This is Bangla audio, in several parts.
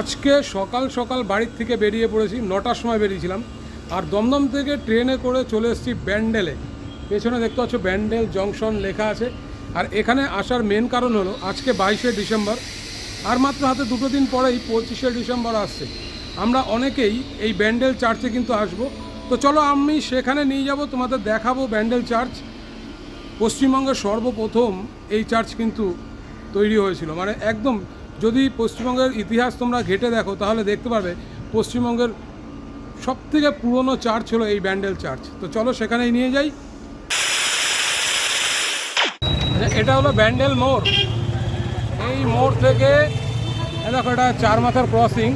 আজকে সকাল সকাল বাড়ির থেকে বেরিয়ে পড়েছি, নটার সময় বেরিয়েছিলাম। আর দমদম থেকে ট্রেনে করে চলে এসেছি ব্যান্ডেলে। পেছনে দেখতে পাচ্ছ ব্যান্ডেল জংশন লেখা আছে। আর এখানে আসার মেন কারণ হলো, আজকে বাইশে ডিসেম্বর। আর মাত্র হাতে দুটো দিন পরেই পঁচিশে ডিসেম্বর আসছে। আমরা অনেকেই এই ব্যান্ডেল চার্চে কিন্তু আসব। তো চলো আমি সেখানে নিয়ে যাব, তোমাদের দেখাবো ব্যান্ডেল চার্চ। পশ্চিমবঙ্গের সর্বপ্রথম এই চার্চ কিন্তু তৈরি হয়েছিল। মানে একদম যদি পশ্চিমবঙ্গের ইতিহাস তোমরা ঘেটে দেখো তাহলে দেখতে পারবে পশ্চিমবঙ্গের সব থেকে পুরনো চার্চ হলো এই ব্যান্ডেল চার্চ। তো চলো সেখানেই নিয়ে যাই। আচ্ছা, এটা হলো ব্যান্ডেল মোড়। এই মোড় থেকে দেখো এটা চার মাথার ক্রসিং।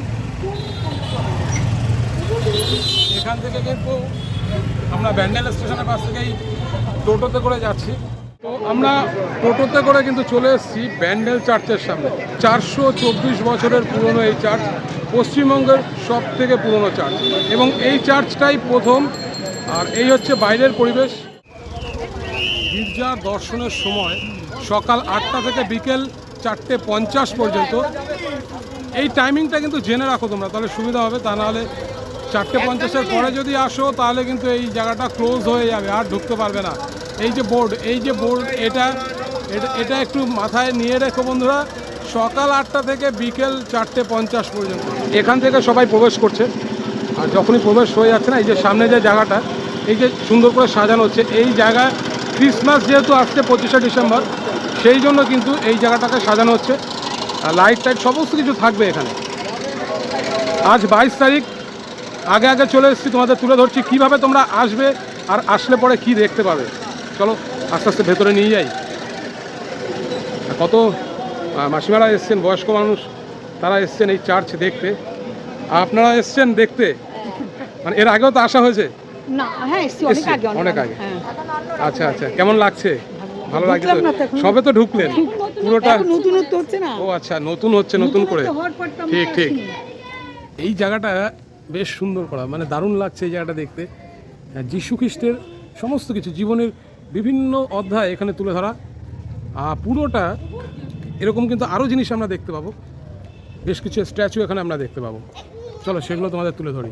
এখান থেকে কিন্তু আমরা ব্যান্ডেল স্টেশনের পাশ থেকেই টোটোতে করে যাচ্ছি। আমরা টোটোতে করে কিন্তু চলে এসেছি ব্যান্ডেল চার্চের সামনে। চারশো চব্বিশ বছরের পুরনো এই চার্চ, পশ্চিমবঙ্গের সব থেকে পুরনো চার্চ। এবং এই চার্চটাই প্রথম, আর এই হচ্ছে বাইরের পরিবেশ। গির্জা দর্শনের সময় সকাল আটটা থেকে বিকেল চারটে পঞ্চাশ পর্যন্ত। এই টাইমিংটা কিন্তু জেনে রাখো তোমরা, তাহলে সুবিধা হবে। তা নাহলে চারটে পঞ্চাশের পরে যদি আসো, তাহলে কিন্তু এই জায়গাটা ক্লোজ হয়ে যাবে, আর ঢুকতে পারবে না। এই যে বোর্ড এই যে বোর্ড এটা এটা এটা একটু মাথায় নিয়ে রেখো বন্ধুরা। সকাল আটটা থেকে বিকেল চারটে পঞ্চাশ পর্যন্ত। এখান থেকে সবাই প্রবেশ করছে। আর যখনই প্রবেশ হয়ে যাচ্ছে না, এই যে সামনে যে জায়গাটা, এই যে সুন্দর করে সাজানো হচ্ছে, এই জায়গা ক্রিসমাস যেহেতু আসছে পঁচিশে ডিসেম্বর, সেই জন্য কিন্তু এই জায়গাটাকে সাজানো হচ্ছে। আর লাইট টাইট সমস্ত কিছু থাকবে এখানে। আজ বাইশ তারিখ, আগে আগে চলে এসেছি তোমাদের তুলে ধরছি, কীভাবে তোমরা আসবে আর আসলে পরে কি দেখতে পাবে। চলো আস্তে আস্তে ভেতরে নিয়ে যাই। কত মাসিমারা এসছেন বয়স্ক মানুষ তারা এসছেন এই চার্চ দেখতে। আপনারা এসছেন দেখতে? মানে এর আগেও তো আসা হয়েছে? হ্যাঁ অনেক আগে। হ্যাঁ। আচ্ছা আচ্ছা কেমন লাগছে? ভালো লাগছে। সবে তো ঢুকলেন। পুরোটা নতুনত্ব হচ্ছে না? ও আচ্ছা নতুন হচ্ছে নতুন করে। ঠিক ঠিক। এই জায়গাটা বেশ সুন্দর করা মানে দারুণ লাগছে এই জায়গাটা দেখতে। যীশু খ্রিস্টের সমস্ত কিছু জীবনের বিভিন্ন অধ্যায় এখানে তুলে ধরা। পুরোটা এরকম কিন্তু আরও জিনিস আমরা দেখতে পাবো। বেশ কিছু স্ট্যাচু এখানে আমরা দেখতে পাবো। চলো সেগুলো তোমাদের তুলে ধরি।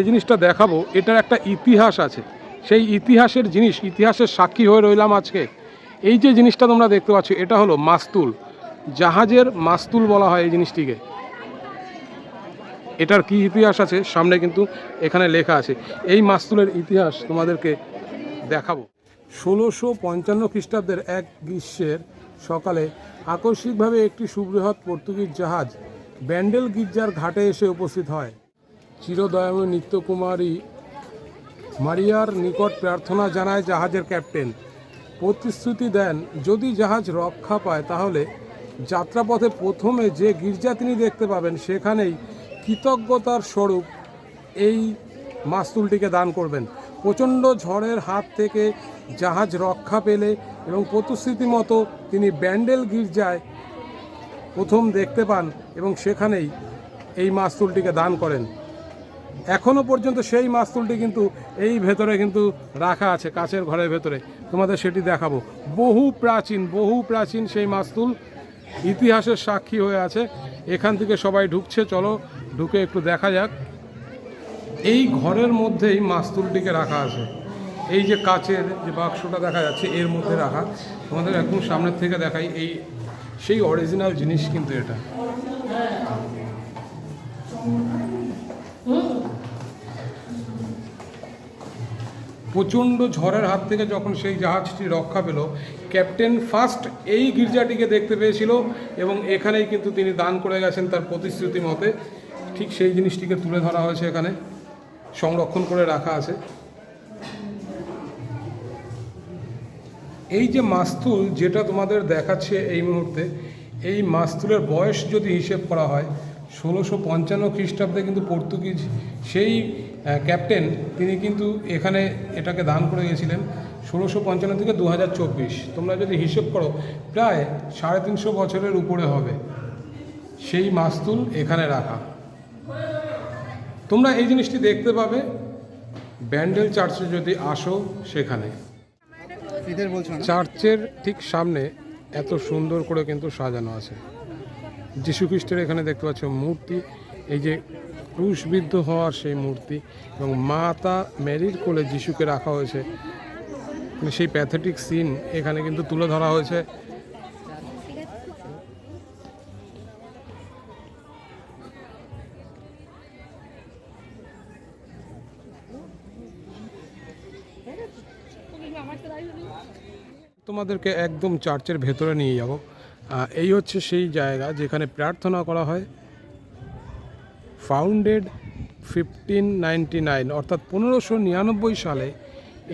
যে জিনিসটা দেখাবো, এটার একটা ইতিহাস আছে। সেই ইতিহাসের জিনিস, ইতিহাসের সাক্ষী হয়ে রইলাম আজকে। এই যে জিনিসটা তোমরা দেখতে পাচ্ছ, এটা হলো মাস্তুল। জাহাজের মাস্তুল বলা হয় এই জিনিসটিকে। এটার কি ইতিহাস আছে? সামনে কিন্তু এখানে লেখা আছে। এই মাস্তুলের ইতিহাস তোমাদেরকে দেখাবো। ষোলোশো পঞ্চান্ন খ্রিস্টাব্দের এক গ্রীষ্মের সকালে আকস্মিকভাবে একটি সুবৃহৎ পর্তুগিজ জাহাজ ব্যান্ডেল গির্জার ঘাটে এসে উপস্থিত হয়। চিরদয়াময় নিত্যকুমারী মারিয়ার নিকট প্রার্থনা জানায় জাহাজের ক্যাপ্টেন। প্রতিশ্রুতি দেন, যদি জাহাজ রক্ষা পায়, তাহলে যাত্রাপথে প্রথমে যে গির্জা তিনি দেখতে পাবেন, সেখানেই কৃতজ্ঞতার স্বরূপ এই মাস্তুলটিকে দান করবেন। প্রচণ্ড ঝড়ের হাত থেকে জাহাজ রক্ষা পেলে এবং প্রতিশ্রুতি মতো তিনি ব্যান্ডেল গির্জায় প্রথম দেখতে পান এবং সেখানেই এই মাস্তুলটিকে দান করেন। এখনও পর্যন্ত সেই মাস্তুলটি কিন্তু এই ভেতরে কিন্তু রাখা আছে, কাচের ঘরের ভেতরে। তোমাদের সেটি দেখাবো। বহু প্রাচীন বহু প্রাচীন সেই মাস্তুল ইতিহাসের সাক্ষী হয়ে আছে। এখান থেকে সবাই ঢুকছে, চলো ঢুকে একটু দেখা যাক। এই ঘরের মধ্যেই মাস্তুলটিকে রাখা আছে। এই যে কাচের যে বাক্সটা দেখা যাচ্ছে, এর মধ্যে রাখা। তোমাদের একদম সামনের থেকে দেখাই, এই সেই অরিজিনাল জিনিস কিন্তু এটা। প্রচণ্ড ঝড়ের হাত থেকে যখন সেই জাহাজটি রক্ষা পেল, ক্যাপ্টেন ফার্স্ট এই গির্জাটিকে দেখতে পেয়েছিল এবং এখানেই কিন্তু তিনি দান করে গেছেন তার প্রতিশ্রুতি মতে। ঠিক সেই জিনিসটিকে তুলে ধরা হয়েছে এখানে, সংরক্ষণ করে রাখা আছে। এই যে মাস্তুল যেটা তোমাদের দেখাচ্ছে এই মুহূর্তে, এই মাস্তুলের বয়স যদি হিসেব করা হয় ষোলোশো পঞ্চান্ন খ্রিস্টাব্দে কিন্তু পর্তুগিজ সেই ক্যাপ্টেন তিনি কিন্তু এখানে এটাকে দান করে গেছিলেন ষোলোশো পঞ্চান্ন থেকে দু হাজার চব্বিশ। তোমরা যদি হিসেব করো প্রায় সাড়ে তিনশো বছরের উপরে হবে সেই মাস্তুল এখানে রাখা। তোমরা এই জিনিসটি দেখতে পাবে ব্যান্ডেল চার্চে যদি আসো সেখানে। চার্চের ঠিক সামনে এত সুন্দর করে কিন্তু সাজানো আছে। যীশু খ্রিস্টের এখানে দেখতে পাচ্ছ মূর্তি, এই যে ক্রুশবিদ্ধ হওয়ার সেই মূর্তি এবং মাতা মেরির কোলে যিশুকে রাখা হয়েছে। মানে সেই প্যাথেটিক সিন এখানে কিন্তু তুলে ধরা হয়েছে। তোমাদেরকে একদম চার্চের ভেতরে নিয়ে যাব। এই হচ্ছে সেই জায়গা যেখানে প্রার্থনা করা হয়। ফাউন্ডেড ফিফটিন নাইনটি নাইন অর্থাৎ পনেরোশো নিরানব্বই সালে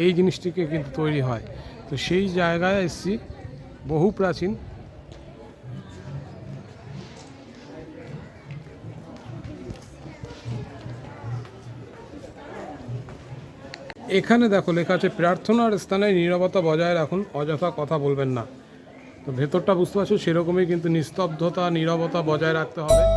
এই জিনিসটিকে কিন্তু তৈরি হয়। তো সেই জায়গায় এসছি, বহু প্রাচীন। এখানে দেখো লেখা আছে, প্রার্থনার স্থানে নীরবতা বজায় রাখুন, অযথা কথা বলবেন না। তো ভেতরটা বুঝতে পারছ সেরকমই কিন্তু নিস্তব্ধতা নীরবতা বজায় রাখতে হবে।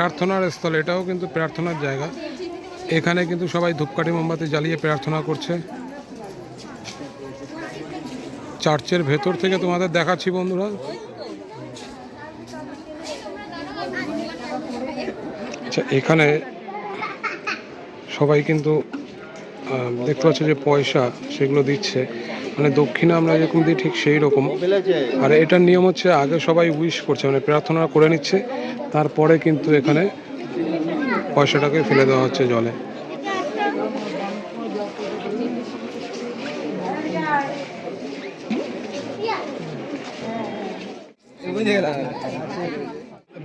প্রার্থনার স্থল, এটাও কিন্তু প্রার্থনার জায়গা। এখানে কিন্তু সবাই ধূপকাঠি মোমবাতি জ্বালিয়ে প্রার্থনা করছে। চার্চের ভেতর থেকে তোমাদের দেখাচ্ছি বন্ধুরা। আচ্ছা এখানে সবাই কিন্তু দেখতে পাচ্ছ যে পয়সা সেগুলো দিচ্ছে। মানে দক্ষিণা আমরা যেরকম দিই ঠিক সেই রকম। আর এটার নিয়ম হচ্ছে আগে সবাই উইশ করছে মানে প্রার্থনা করে নিচ্ছে, তারপরে কিন্তু এখানে পয়সাটাকে ফেলে দেওয়া হচ্ছে জলে।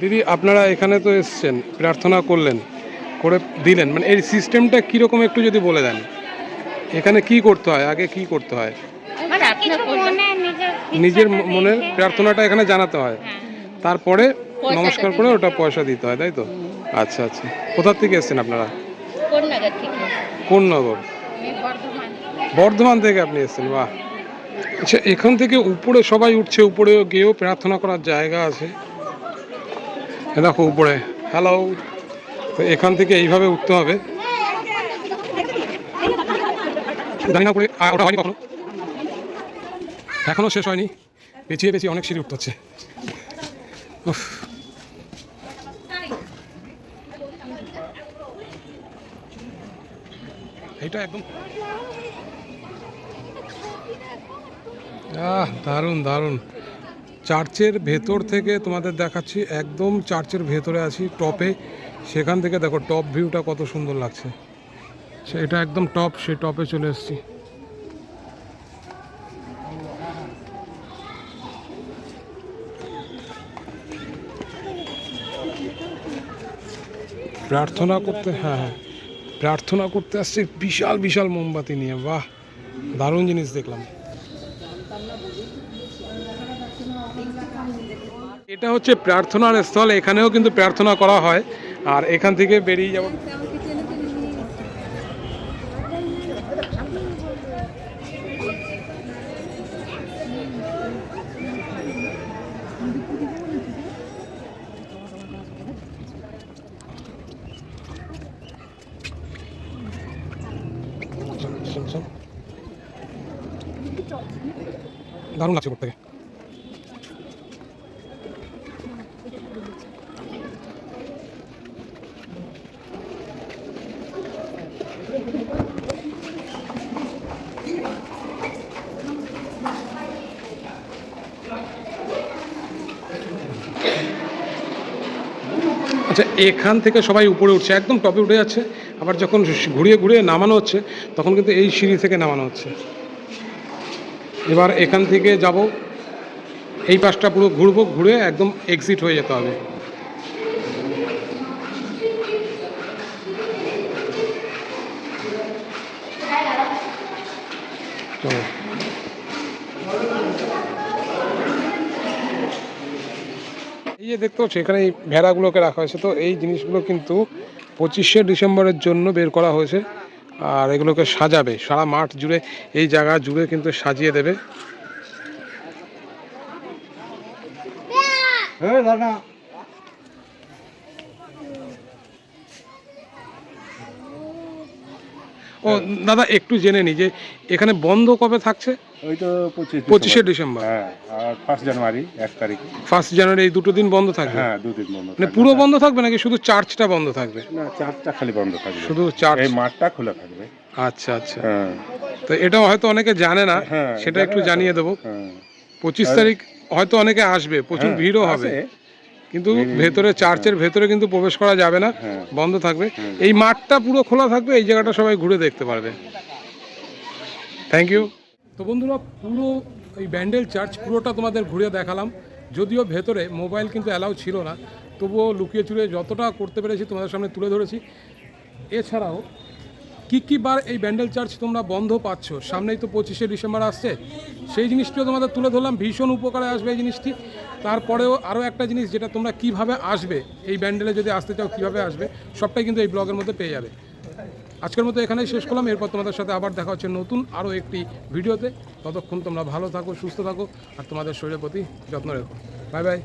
দিদি, আপনারা এখানে তো এসছেন, প্রার্থনা করলেন, করে দিলেন মানে এই সিস্টেমটা কীরকম একটু যদি বলে দেন। এখানে কি করতে হয়? আগে কি করতে হয়? নিজের নিজের মনের প্রার্থনাটা এখানে জানাতে হয়। হ্যাঁ, তারপরে নমস্কার করে ওটা পয়সা দিতে হয় তাই তো? আচ্ছা আচ্ছা। কোথার থেকে এসেছেন আপনারা? কোন নগর বর্ধমান। বর্ধমান থেকে আপনি এসেছেন বাহ। আচ্ছা এখান থেকে উপরে সবাই উঠছে উপরে গিয়েও প্রার্থনা করার জায়গা আছে। দেখো উপরে হ্যালো তো এখান থেকে এইভাবে উঠতে হবে। জানি না ওটা হয়নি কখনো। এখনও শেষ হয়নি। পেছিয়ে পেছিয়ে অনেক সিঁড়ি উঠতে হচ্ছে। এইটা একদম। আহ, দারুণ দারুণ। চার্চের ভেতর থেকে তোমাদের দেখাচ্ছি, একদম চার্চের ভেতরে আছি টপে সেখান থেকে দেখো টপ ভিউটা কত সুন্দর লাগছে। এটা একদম টপ সে টপে চলে এসেছি। প্রার্থনা করতে হ্যাঁ হ্যাঁ। প্রার্থনা করতে আসছে বিশাল বিশাল মোমবাতি নিয়ে। বাহ, দারুণ জিনিস দেখলাম। এটা হচ্ছে প্রার্থনার স্থল, এখানেও কিন্তু প্রার্থনা করা হয়। আর এখান থেকে বেরিয়ে যাব। দারুণ লাগছে করতে। আচ্ছা এখান থেকে সবাই উপরে উঠছে, একদম টপে উঠে যাচ্ছে, আবার যখন ঘুরিয়ে ঘুরিয়ে নামানো হচ্ছে, তখন কিন্তু এই সিঁড়ি থেকে নামানো হচ্ছে। এবার এখান থেকে যাব। এই পাশটা পুরো ঘুরবো, ঘুরে একদম এক্সিট হয়ে যেতে হবে। এই যে দেখতে পাচ্ছ, এখানে এই ভেড়াগুলোকে রাখা হয়েছে। তো এই জিনিসগুলো কিন্তু পঁচিশে ডিসেম্বরের জন্য বের করা হয়েছে। আর এগুলোকে সাজাবে। সারা মাঠ জুড়ে এই জায়গা জুড়ে কিন্তু সাজিয়ে দেবে। হ্যাঁ দাদা ও দাদা একটু জেনে নি যে এখানে বন্ধ কবে থাকছে? ওই তো পঁচিশে ডিসেম্বর। হ্যাঁ আর ফার্স্ট জানুয়ারি এক তারিখে। ফার্স্ট জানুয়ারি এই দুটো দিন বন্ধ থাকবে? হ্যাঁ দুদিন বন্ধ মানে পুরো বন্ধ থাকবে নাকি শুধু চার্চটা বন্ধ থাকবে? না চারটা খালি বন্ধ থাকবে। শুধু চার্চ। এই মাঠটা খোলা থাকবে। আচ্ছা আচ্ছা। হ্যাঁ। তো এটা হয়তো অনেকে জানে না হ্যাঁ, সেটা একটু জানিয়ে দেবো। হ্যাঁ। পঁচিশ তারিখ হয়তো অনেকে আসবে প্রচুর ভিড়ও হবে। কিন্তু ভেতরে চার্চের ভেতরে কিন্তু প্রবেশ করা যাবে না হ্যাঁ। বন্ধ থাকবে। এই মাঠটা পুরো খোলা থাকবে এই জায়গাটা সবাই ঘুরে দেখতে পারবে। থ্যাংক ইউ তো বন্ধুরা পুরো এই ব্যান্ডেল চার্চ পুরোটা তোমাদের ঘুরে দেখালাম। যদিও ভেতরে মোবাইল কিন্তু অ্যালাউ ছিল না তবুও লুকিয়ে চুরে যতটা করতে পেরেছি তোমাদের সামনে তুলে ধরেছি। এছাড়াও কি কি বার এই ব্যান্ডেল চার্জ তোমরা বন্ধ পাচ্ছ? সামনেই তো পঁচিশে ডিসেম্বর আসছে। সেই জিনিসটিও তোমাদের তুলে ধরলাম। ভীষণ উপকারে আসবে এই জিনিসটি। তারপরেও আরও একটা জিনিস যেটা তোমরা কীভাবে আসবে, এই ব্যান্ডেলে যদি আসতে চাও কীভাবে আসবে, সবটাই কিন্তু এই ব্লগের মধ্যে পেয়ে যাবে। আজকের মতো এখানেই শেষ করলাম। এরপর তোমাদের সাথে আবার দেখা হচ্ছে নতুন আরও একটি ভিডিওতে। ততক্ষণ তোমরা ভালো থাকো, সুস্থ থাকো, আর তোমাদের শরীরের প্রতি যত্ন রেখো। Bye bye.